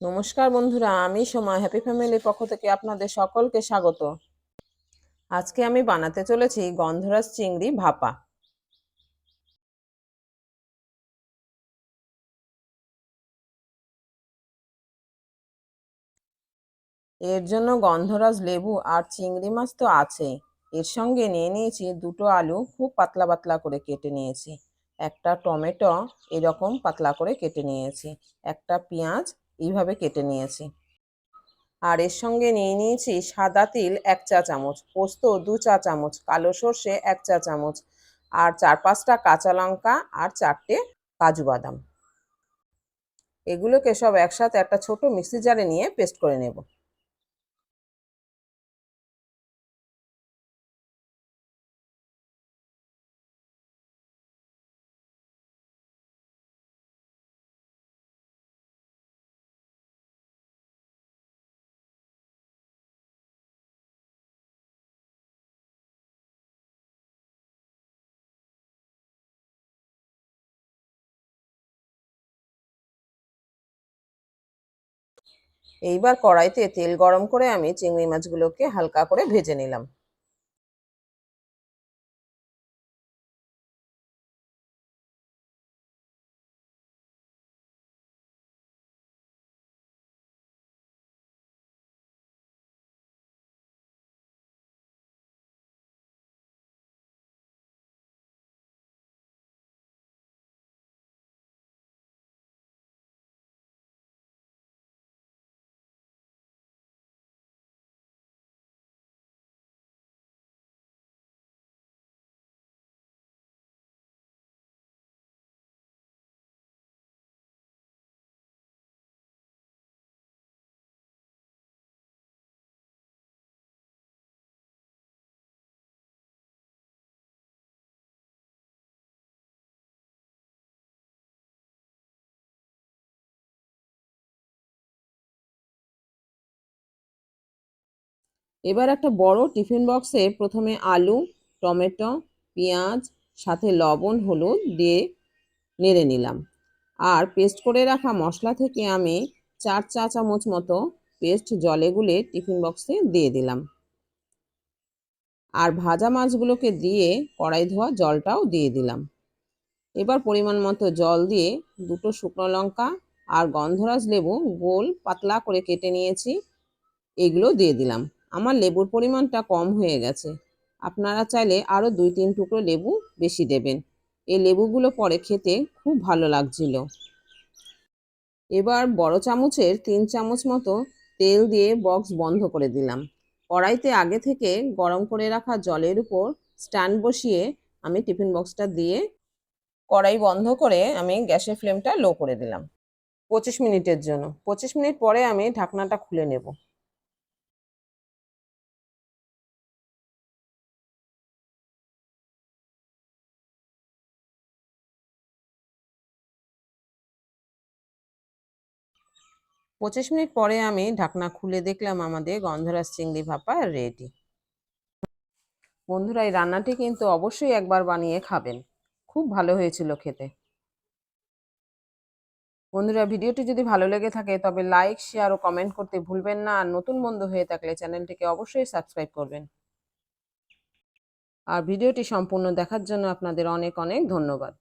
নমস্কার বন্ধুরা, আমি সময় হ্যাপি ফ্যামিলির পক্ষ থেকে আপনাদের সকলকে স্বাগত। আজকে আমি বানাতে চলেছি গন্ধরাজ চিংড়ি ভাপা। এর জন্য গন্ধরাজ লেবু আর চিংড়ি মাছ তো আছেই। এর সঙ্গে নিয়ে নিয়েছি দুটো আলু, খুব পাতলা পাতলা করে কেটে নিয়েছি। একটা টমেটো, এরকম পাতলা করে কেটে নিয়েছি। একটা পেঁয়াজ এইভাবে কেটে নিয়েছি। আর এর সঙ্গে নিয়ে নিয়েছি সাদা তিল এক চা চামচ, পোস্ত দু চা চামচ, কালো সর্ষে এক চা চামচ, আর চার পাঁচটা কাঁচা লঙ্কা আর চারটে কাজু বাদাম। এগুলোকে সব একসাথে একটা ছোট মিক্সি জারে নিয়ে পেস্ট করে নেব। এইবার কড়াইতে তেল গরম করে আমি চিংড়ি মাছগুলোকে হালকা করে ভেজে নিলাম। এবার একটা বড় টিফিন বক্সে প্রথমে আলু, টমেটো, পেঁয়াজ, সাথে লবণ, হলুদ দিয়ে নেড়ে নিলাম। আর পেস্ট করে রাখা মশলা থেকে আমি চার চা চামচ মতো পেস্ট জলে গুলে টিফিন বক্সে দিয়ে দিলাম। আর ভাজা মাছগুলোকে দিয়ে কড়াই ধোয়া জলটাও দিয়ে দিলাম। এবার পরিমাণ মতো জল দিয়ে দুটো শুকনো লঙ্কা আর গন্ধরাজ লেবু গোল পাতলা করে কেটে নিয়েছি, এগুলো দিয়ে দিলাম। আমার লেবুর পরিমাণটা কম হয়ে গেছে। আপনারা চাইলে আরও দুই তিন টুকরো লেবু বেশি দেবেন। এই লেবুগুলো পরে খেতে খুব ভালো লাগছিল। এবার বড় চামচের তিন চামচ মতো তেল দিয়ে বক্স বন্ধ করে দিলাম। কড়াইতে আগে থেকে গরম করে রাখা জলের উপর স্ট্যান্ড বসিয়ে আমি টিফিন বক্সটা দিয়ে কড়াই বন্ধ করে আমি গ্যাসের ফ্লেমটা লো করে দিলাম। পঁচিশ মিনিটের জন্য। পঁচিশ মিনিট পরে আমি ঢাকনাটা খুলে নেব। পঁচিশ মিনিট পরে আমি ঢাকনা খুলে দেখলাম আমাদের গন্ধরাজ চিংড়ি ভাপা রেডি বন্ধুরা, এই রান্নাটি কিন্তু অবশ্যই একবার বানিয়ে খাবেন। খুব ভালো হয়েছিল খেতে। বন্ধুরা, ভিডিওটি যদি ভালো লেগে থাকে, তবে লাইক শেয়ার ও কমেন্ট করতে ভুলবেন না। আর নতুন বন্ধু হয়ে থাকলে চ্যানেলটিকে অবশ্যই সাবস্ক্রাইব করবেন। আর ভিডিওটি সম্পূর্ণ দেখার জন্য আপনাদের অনেক অনেক ধন্যবাদ।